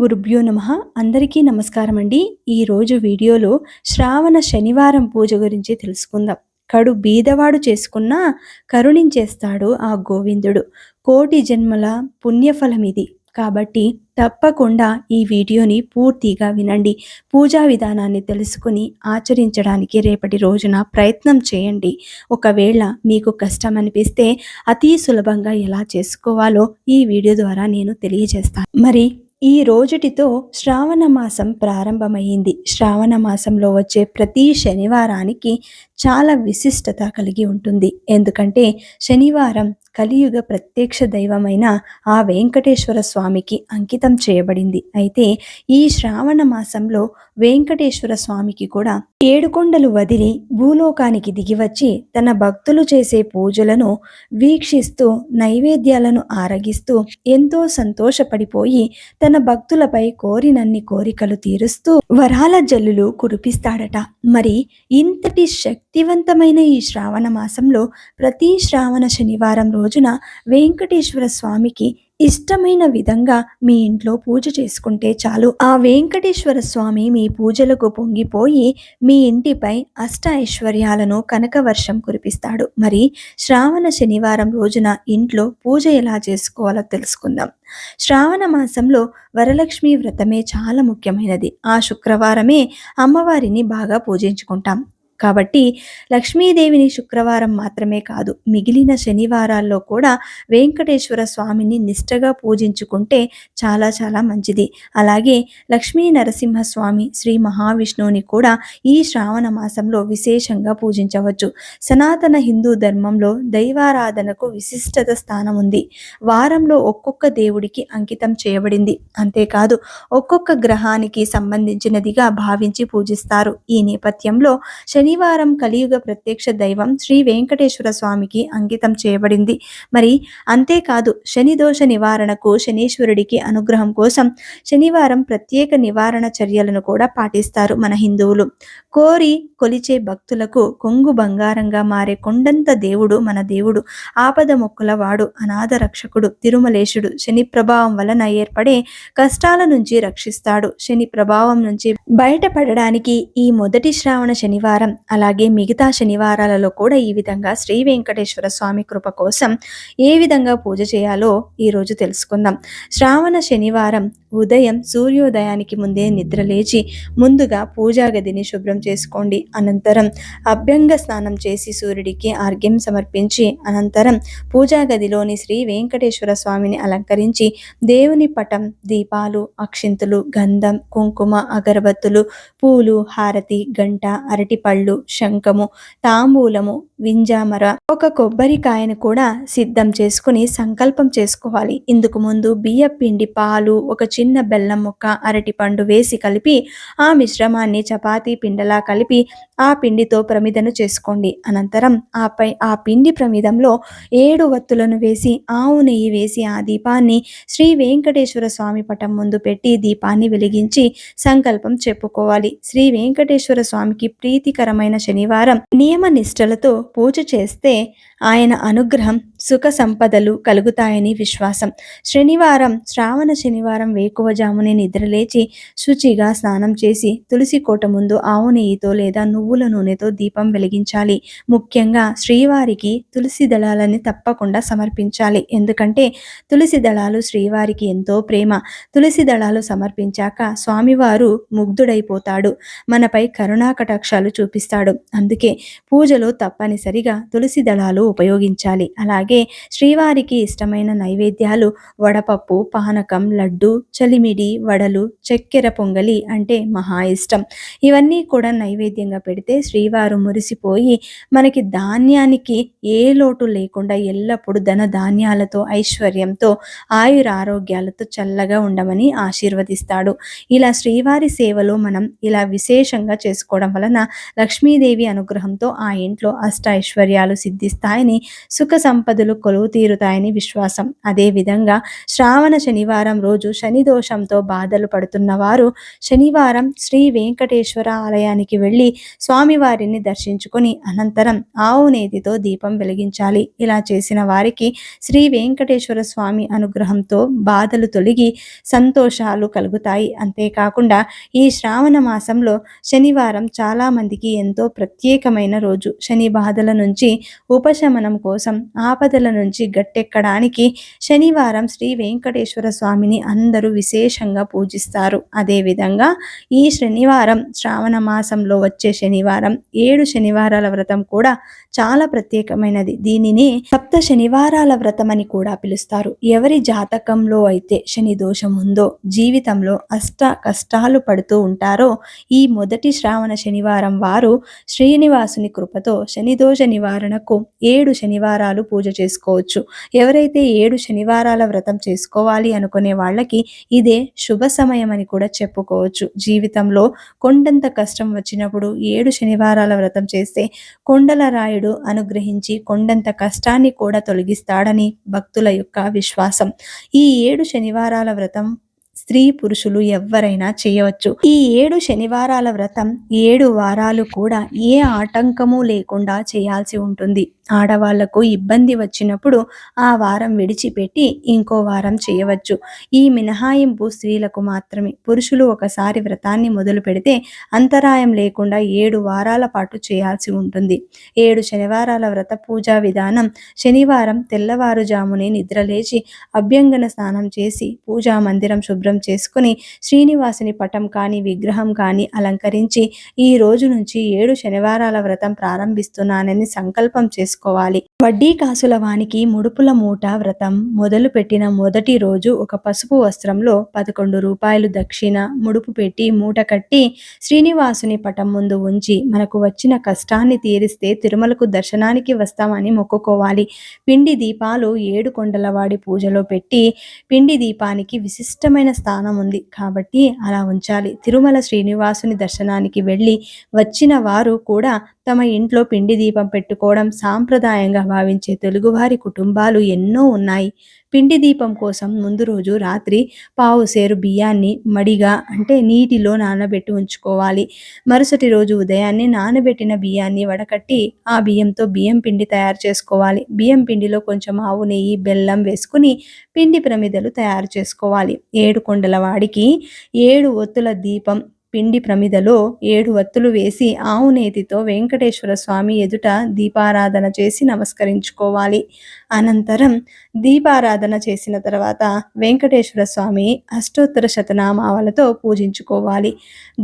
గురుభ్యో నమ. అందరికీ నమస్కారం అండి. ఈరోజు వీడియోలో శ్రావణ శనివారం పూజ గురించి తెలుసుకుందాం. కడు బీదవాడు చేసుకున్న కరుణించేస్తాడు ఆ గోవిందుడు. కోటి జన్మల పుణ్యఫలం ఇది కాబట్టి తప్పకుండా ఈ వీడియోని పూర్తిగా వినండి. పూజా విధానాన్ని తెలుసుకుని ఆచరించడానికి రేపటి రోజున ప్రయత్నం చేయండి. ఒకవేళ మీకు కష్టం అనిపిస్తే అతి సులభంగా ఎలా చేసుకోవాలో ఈ వీడియో ద్వారా నేను తెలియజేస్తాను. మరి ఈ రోజుటితో శ్రావణ మాసం ప్రారంభమైంది శ్రావణ మాసంలో వచ్చే ప్రతి శనివారానికి చాలా విశిష్టత కలిగి ఉంటుంది. ఎందుకంటే శనివారం కలియుగ ప్రత్యక్ష దైవమైన ఆ వెంకటేశ్వర స్వామికి అంకితం చేయబడింది. అయితే ఈ శ్రావణ మాసంలో వెంకటేశ్వర స్వామికి కూడా ఏడుకొండలు వదిలి భూలోకానికి దిగివచ్చి తన భక్తులు చేసే పూజలను వీక్షిస్తూ నైవేద్యాలను ఆరగిస్తూ ఎంతో సంతోషపడిపోయి తన భక్తులపై కోరినన్ని కోరికలు తీరుస్తూ వరాల జల్లులు కురిపిస్తాడట. మరి ఇంతటి శక్తివంతమైన ఈ శ్రావణ మాసంలో ప్రతి శ్రావణ శనివారం రోజున వెంకటేశ్వర స్వామికి ఇష్టమైన విధంగా మీ ఇంట్లో పూజ చేసుకుంటే చాలు. ఆ వెంకటేశ్వర స్వామి మీ పూజలకు పొంగిపోయి మీ ఇంటిపై అష్ట ఐశ్వర్యాలను కనక వర్షం కురిపిస్తాడు. మరి శ్రావణ శనివారం రోజున ఇంట్లో పూజ ఎలా చేసుకోవాలో తెలుసుకుందాం. శ్రావణ మాసంలో వరలక్ష్మి వ్రతమే చాలా ముఖ్యమైనది. ఆ శుక్రవారమే అమ్మవారిని బాగా పూజించుకుంటాం. కాబట్టి లక్ష్మీదేవిని శుక్రవారం మాత్రమే కాదు మిగిలిన శనివారాల్లో కూడా వెంకటేశ్వర స్వామిని నిష్టగా పూజించుకుంటే చాలా చాలా మంచిది. అలాగే లక్ష్మీ నరసింహస్వామి శ్రీ మహావిష్ణువుని కూడా ఈ శ్రావణ మాసంలో విశేషంగా పూజించవచ్చు. సనాతన హిందూ ధర్మంలో దైవారాధనకు విశిష్టత స్థానం ఉంది. వారంలో ఒక్కొక్క దేవుడికి అంకితం చేయబడింది. అంతేకాదు ఒక్కొక్క గ్రహానికి సంబంధించినదిగా భావించి పూజిస్తారు. ఈ నేపథ్యంలో శని శనివారం కలియుగ ప్రత్యక్ష దైవం శ్రీ వెంకటేశ్వర స్వామికి అంకితం చేయబడింది. మరి అంతేకాదు శని దోష నివారణకు శనీశ్వరుడికి అనుగ్రహం కోసం శనివారం ప్రత్యేక నివారణ చర్యలను కూడా పాటిస్తారు మన హిందువులు. కోరి కొలిచే భక్తులకు కొంగు బంగారంగా మారే కొండంత దేవుడు మన దేవుడు. ఆపద మొక్కుల వాడు అనాథ రక్షకుడు తిరుమలేశుడు. శని ప్రభావం వలన ఏర్పడే కష్టాల నుంచి రక్షిస్తాడు. శని ప్రభావం నుంచి బయటపడడానికి ఈ మొదటి శ్రావణ శనివారం అలాగే మిగతా శనివారాలలో కూడా ఈ విధంగా శ్రీ వెంకటేశ్వర స్వామి కృప కోసం ఏ విధంగా పూజ చేయాలో ఈరోజు తెలుసుకుందాం. శ్రావణ శనివారం ఉదయం సూర్యోదయానికి ముందే నిద్ర లేచి ముందుగా పూజా గదిని శుభ్రం చేసుకోండి. అనంతరం అభ్యంగ స్నానం చేసి సూర్యుడికి ఆర్గ్యం సమర్పించి అనంతరం పూజా గదిలోని శ్రీ వెంకటేశ్వర స్వామిని అలంకరించి దేవుని పటం దీపాలు అక్షింతులు గంధం కుంకుమ అగరబత్తులు పూలు హారతి గంట అరటిపళ్ళు శంఖము తాంబూలము వింజామర ఒక కొబ్బరికాయను కూడా సిద్ధం చేసుకుని సంకల్పం చేసుకోవాలి. ఇందుకు ముందు బియ్య పిండి పాలు ఒక చిన్న బెల్లం ముక్క అరటి పండు వేసి కలిపి ఆ మిశ్రమాన్ని చపాతీ పిండలా కలిపి ఆ పిండితో ప్రమిదను చేసుకోండి. అనంతరం ఆపై ఆ పిండి ప్రమిదంలో ఏడు వత్తులను వేసి ఆవు నెయ్యి వేసి ఆ దీపాన్ని శ్రీ వెంకటేశ్వర స్వామి పటం ముందు పెట్టి దీపాన్ని వెలిగించి సంకల్పం చెప్పుకోవాలి. శ్రీ వెంకటేశ్వర స్వామికి ప్రీతికరమైన శనివారం నియమ నిష్టలతో పూజ చేస్తే ఆయన అనుగ్రహం సుఖ సంపదలు కలుగుతాయని విశ్వాసం. శనివారం శ్రావణ శనివారం వేకువజామునే నిద్రలేచి శుచిగా స్నానం చేసి తులసి కోట ముందు ఆవు నెయ్యితో లేదా నువ్వుల నూనెతో దీపం వెలిగించాలి. ముఖ్యంగా శ్రీవారికి తులసి దళాలని తప్పకుండా సమర్పించాలి. ఎందుకంటే తులసి దళాలు శ్రీవారికి ఎంతో ప్రేమ. తులసి దళాలు సమర్పించాక స్వామివారు ముగ్ధుడైపోతాడు. మనపై కరుణాకటాక్షాలు చూపిస్తాడు. అందుకే పూజలో తప్పనిసరిగా తులసి దళాలు ఉపయోగించాలి. అలాగే శ్రీవారికి ఇష్టమైన నైవేద్యాలు వడపప్పు పానకం లడ్డు చలిమిడి వడలు చక్కెర పొంగలి అంటే మహా ఇష్టం. ఇవన్నీ కూడా నైవేద్యంగా పెడితే శ్రీవారు మురిసిపోయి మనకి ధాన్యానికి ఏ లోటు లేకుండా ఎల్లప్పుడూ ధన ధాన్యాలతో ఐశ్వర్యంతో ఆయుర ఆరోగ్యాలతో చల్లగా ఉండమని ఆశీర్వదిస్తాడు. ఇలా శ్రీవారి సేవలో మనం ఇలా విశేషంగా చేసుకోవడం వలన లక్ష్మీదేవి అనుగ్రహంతో ఆ ఇంట్లో అష్ట ఐశ్వర్యాలు సిద్ధిస్తాయని సుఖ సంపద ఆపదలు కొలువు తీరుతాయని విశ్వాసం అదేవిధంగా శ్రావణ శనివారం రోజు శని దోషంతో బాధలు పడుతున్న వారు శనివారం శ్రీ వెంకటేశ్వర ఆలయానికి వెళ్ళి స్వామివారిని దర్శించుకొని అనంతరం ఆవు నేతితో దీపం వెలిగించాలి. ఇలా చేసిన వారికి శ్రీ వెంకటేశ్వర స్వామి అనుగ్రహంతో బాధలు తొలగి సంతోషాలు కలుగుతాయి. అంతేకాకుండా ఈ శ్రావణ మాసంలో శనివారం చాలామందికి ఎంతో ప్రత్యేకమైన రోజు. శని బాధల నుంచి ఉపశమనం కోసం ఆపదల నుంచి గట్టెక్కడానికి శనివారం శ్రీ వెంకటేశ్వర స్వామిని అందరూ విశేషంగా పూజిస్తారు. అదేవిధంగా ఈ శనివారం శ్రావణ మాసంలో వచ్చే శనివారం ఏడు శనివారాల వ్రతం కూడా చాలా ప్రత్యేకమైనది. దీనిని సప్త శనివారాల వ్రతం అని కూడా పిలుస్తారు. ఎవరి జాతకంలో అయితే శని దోషం ఉందో జీవితంలో అష్ట కష్టాలు పడుతూ ఉంటారో ఈ మొదటి శ్రావణ శనివారం వారు శ్రీనివాసుని కృపతో శనిదోష నివారణకు ఏడు శనివారాలు పూజ చేసుకోవచ్చు. ఎవరైతే ఏడు శనివారాల వ్రతం చేసుకోవాలి అనుకునే వాళ్ళకి ఇదే శుభ సమయం అని కూడా చెప్పుకోవచ్చు. జీవితంలో కొండంత కష్టం వచ్చినప్పుడు ఏడు శనివారాల వ్రతం చేస్తే కొండల రాయుడు అనుగ్రహించి కొండంత కష్టాన్ని కూడా తొలగిస్తాడని భక్తుల యొక్క విశ్వాసం. ఈ ఏడు శనివారాల వ్రతం స్త్రీ పురుషులు ఎవ్వరైనా చేయవచ్చు. ఈ ఏడు శనివారాల వ్రతం ఏడు వారాలు కూడా ఏ ఆటంకము లేకుండా చేయాల్సి ఉంటుంది. ఆడవాళ్ళకు ఇబ్బంది వచ్చినప్పుడు ఆ వారం విడిచిపెట్టి ఇంకో వారం చేయవచ్చు. ఈ మినహాయింపు స్త్రీలకు మాత్రమే. పురుషులు ఒకసారి వ్రతాన్ని మొదలు పెడితే అంతరాయం లేకుండా ఏడు వారాల పాటు చేయాల్సి ఉంటుంది. ఏడు శనివారాల వ్రత పూజా విధానం శనివారం తెల్లవారుజామునే నిద్రలేచి అభ్యంగన స్నానం చేసి పూజా మందిరం శుభ్రం చేసుకుని శ్రీనివాసుని పటం కానీ విగ్రహం కానీ అలంకరించి ఈ రోజు నుంచి ఏడు శనివారాల వ్రతం ప్రారంభిస్తున్నానని సంకల్పం చేసుకుని చేసుకోవాలి వడ్డీ కాసుల వానికి ముడుపుల మూట వ్రతం మొదలు పెట్టిన మొదటి రోజు ఒక పసుపు వస్త్రంలో పదకొండు రూపాయలు దక్షిణ ముడుపు పెట్టి మూట కట్టి శ్రీనివాసుని పటం ముందు ఉంచి మనకు వచ్చిన కష్టాన్ని తీరిస్తే తిరుమలకు దర్శనానికి వస్తామని మొక్కుకోవాలి. పిండి దీపాలు ఏడు కొండలవాడి పూజలో పెట్టి పిండి దీపానికి విశిష్టమైన స్థానం ఉంది కాబట్టి అలా ఉంచాలి. తిరుమల శ్రీనివాసుని దర్శనానికి వెళ్ళి వచ్చిన వారు కూడా తమ ఇంట్లో పిండి దీపం పెట్టుకోవడం సాంప్రదాయంగా భావించే తెలుగువారి కుటుంబాలు ఎన్నో ఉన్నాయి. పిండి దీపం కోసం ముందు రోజు రాత్రి పావు సేరు బియ్యాన్ని మడిగా అంటే నీటిలో నానబెట్టి ఉంచుకోవాలి. మరుసటి రోజు ఉదయాన్నే నానబెట్టిన బియ్యాన్ని వడకట్టి ఆ బియ్యంతో బియ్యం పిండి తయారు చేసుకోవాలి. బియ్యం పిండిలో కొంచెం ఆవు నెయ్యి బెల్లం వేసుకుని పిండి ప్రమిదలు తయారు చేసుకోవాలి. ఏడు కొండల వాడికి ఏడు ఒత్తుల దీపం పిండి ప్రమిదలో ఏడు వత్తులు వేసి ఆవునేతితో వెంకటేశ్వర స్వామి ఎదుట దీపారాధన చేసి నమస్కరించుకోవాలి. అనంతరం దీపారాధన చేసిన తర్వాత వెంకటేశ్వర స్వామి అష్టోత్తర శతనామాలతో పూజించుకోవాలి.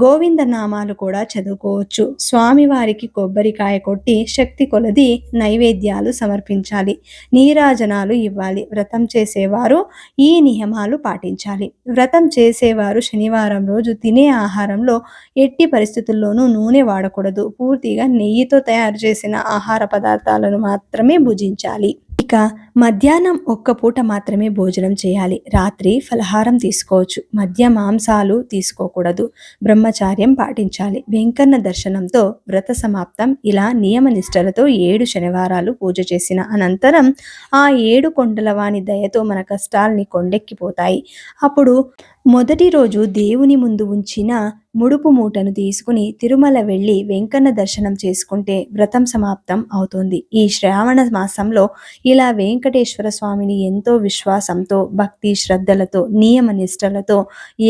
గోవింద నామాలు కూడా చదువుకోవచ్చు. స్వామివారికి కొబ్బరికాయ కొట్టి శక్తి కొలది నైవేద్యాలు సమర్పించాలి. నీరాజనాలు ఇవ్వాలి. వ్రతం చేసేవారు ఈ నియమాలు పాటించాలి. వ్రతం చేసేవారు శనివారం రోజు తినే ఆహారం ఆహారంలో ఎట్టి పరిస్థితుల్లోనూ నూనె వాడకూడదు. పూర్తిగా నెయ్యితో తయారు చేసిన ఆహార పదార్థాలను మాత్రమే భుజించాలి. ఇక మధ్యాహ్నం ఒక్క పూట మాత్రమే భోజనం చేయాలి. రాత్రి ఫలహారం తీసుకోవచ్చు. మధ్య మాంసాలు తీసుకోకూడదు. బ్రహ్మచార్యం పాటించాలి. వెంకన్న దర్శనంతో వ్రత సమాప్తం. ఇలా నియమ నిష్టలతో ఏడు శనివారాలు పూజ చేసిన అనంతరం ఆ ఏడు కొండల వాని దయతో మన కష్టాల్ని కొండెక్కిపోతాయి. అప్పుడు మొదటి రోజు దేవుని ముందు ఉంచిన ముడుపు మూటను తీసుకుని తిరుమల వెళ్ళి వెంకన్న దర్శనం చేసుకుంటే వ్రతం సమాప్తం అవుతుంది. ఈ శ్రావణ మాసంలో ఇలా వెంకటేశ్వర స్వామిని ఎంతో విశ్వాసంతో భక్తి శ్రద్ధలతో నియమ నిష్టలతో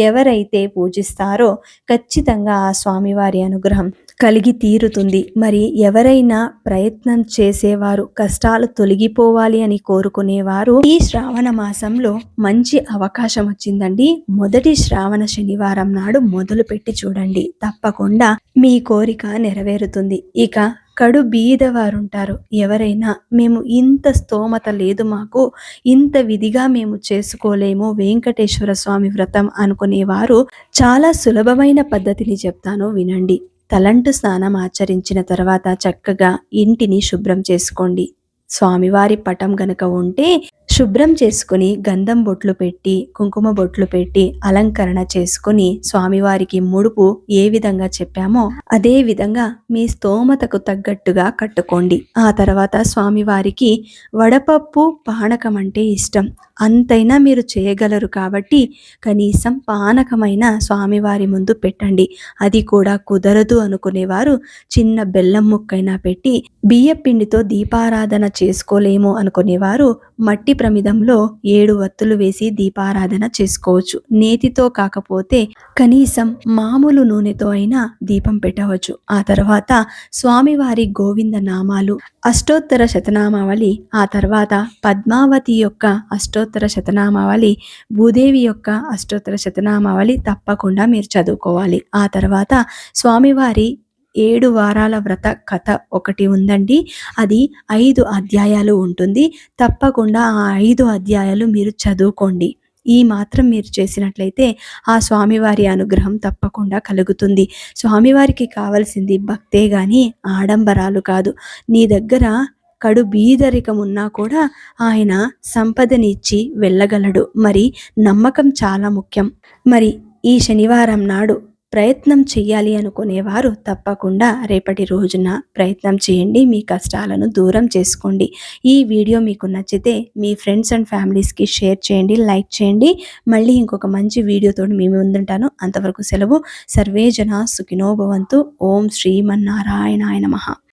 ఎవరైతే పూజిస్తారో ఖచ్చితంగా ఆ స్వామివారి అనుగ్రహం కలిగి తీరుతుంది. మరి ఎవరైనా ప్రయత్నం చేసేవారు కష్టాలు తొలగిపోవాలి అని కోరుకునేవారు. ఈ శ్రావణ మాసంలో మంచి అవకాశం వచ్చిందండి. మొదటి శ్రావణ శనివారం నాడు మొదలు పెట్టి చూడండి. తప్పకుండా మీ కోరిక నెరవేరుతుంది. ఇక కడు బీదవారుంటారు. ఎవరైనా మేము ఇంత స్తోమత లేదు మాకు ఇంత విధిగా మేము చేసుకోలేము వెంకటేశ్వర స్వామి వ్రతం అనుకునేవారు. చాలా సులభమైన పద్ధతిని చెప్తాను వినండి. తలంటు స్నానం ఆచరించిన తర్వాత చక్కగా ఇంటిని శుభ్రం చేసుకోండి. స్వామివారి పటం గనక ఉంటే శుభ్రం చేసుకుని గంధం బొట్లు పెట్టి కుంకుమ బొట్లు పెట్టి అలంకరణ చేసుకుని స్వామివారికి ముడుపు ఏ విధంగా చెప్పామో అదే విధంగా మీ స్తోమతకు తగ్గట్టుగా కట్టుకోండి. ఆ తర్వాత స్వామివారికి వడపప్పు పానకం అంటే ఇష్టం. అంతైనా మీరు చేయగలరు కాబట్టి కనీసం పానకమైన స్వామివారి ముందు పెట్టండి. అది కూడా కుదరదు అనుకునేవారు చిన్న బెల్లం ముక్కైనా పెట్టి బియ్య పిండితో దీపారాధన చేసుకోలేము అనుకునేవారు మట్టి ప్రమిదంలో ఏడు వత్తులు వేసి దీపారాధన చేసుకోవచ్చు. నేతితో కాకపోతే కనీసం మామూలు నూనెతో అయినా దీపం పెట్టవచ్చు. ఆ తర్వాత స్వామివారి గోవింద నామాలు అష్టోత్తర శతనామావళి ఆ తర్వాత పద్మావతి యొక్క అష్టోత్తర శతనామావళి భూదేవి యొక్క అష్టోత్తర శతనామావళి తప్పకుండా మీరు చదువుకోవాలి. ఆ తర్వాత స్వామివారి ఏడు వారాల వ్రత కథ ఒకటి ఉందండి. అది ఐదు అధ్యాయాలు ఉంటుంది. తప్పకుండా ఆ ఐదు అధ్యాయాలు మీరు చదువుకోండి. ఈ మాత్రం మీరు చేసినట్లయితే ఆ స్వామివారి అనుగ్రహం తప్పకుండా కలుగుతుంది. స్వామివారికి కావలసింది భక్తే గాని ఆడంబరాలు కాదు. నీ దగ్గర కడు బీదరికం ఉన్నా కూడా ఆయన సంపదనిచ్చి వెళ్ళగలడు. మరి నమ్మకం చాలా ముఖ్యం. మరి ఈ శనివారం నాడు ప్రయత్నం చేయాలి అనుకునేవారు తప్పకుండా. రేపటి రోజున ప్రయత్నం చేయండి. మీ కష్టాలను దూరం చేసుకోండి. ఈ వీడియో మీకు నచ్చితే మీ ఫ్రెండ్స్ అండ్ ఫ్యామిలీస్కి షేర్ చేయండి లైక్ చేయండి. మళ్ళీ ఇంకొక మంచి వీడియోతో మీ ముందుంటాను. అంతవరకు సెలవు. సర్వే జన సుఖినోభవంతు ఓం శ్రీమన్నారాయణాయ నమ.